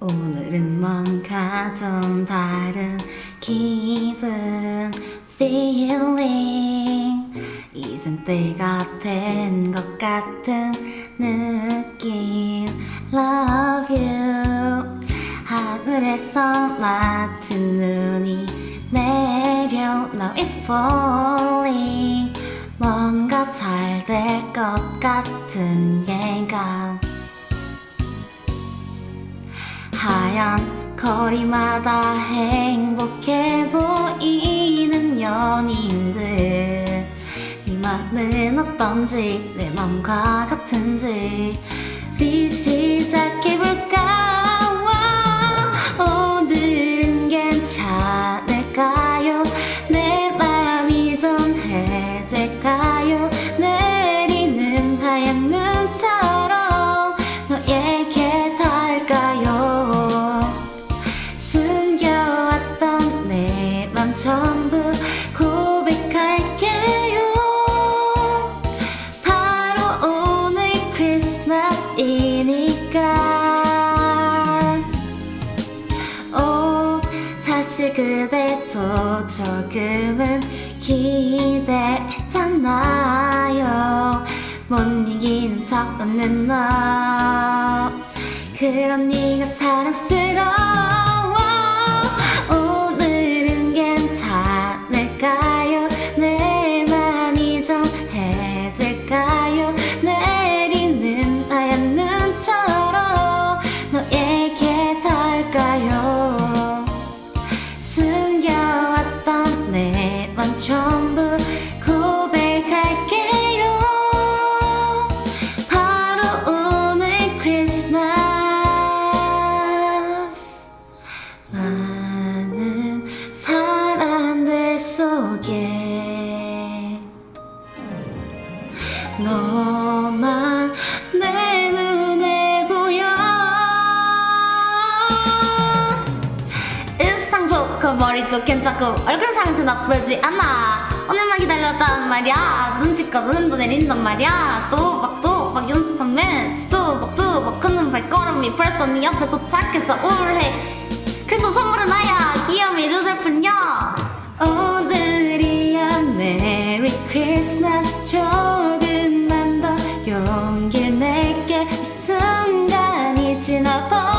오늘은 뭔가 좀 다른 기분 feeling. 이젠 때가 된 것 같은 느낌. Love you. 하늘에서 마치 눈이 내려. Now it's falling. 뭔가 잘 될 것 같은 예감 하얀 거리마다 행복해 보이는 연인들. 이 맘은 어떤지 내 맘과 같은지. 우리 시작해볼까 전부 고백할게요. 바로 오늘 크리스마스이니까. 오 사실 그대도 조금은 기대했잖아요. 못 이기는 척 없는 너. 그런 네가 사랑스러워 너만 내 눈에 보여. 일상 좋고 머리도 괜찮고 얼굴 상태 나쁘지 않아. 오늘만 기다렸단 말이야. 눈치껏 눈도 내린단 말이야. 또박또박 연습하면 또박또박 하는 발걸음이 벌써 네 옆에 도착해서 우울해. 그래서 선물은 나야. 귀염이 루돌프냐 내게 순간이 지나버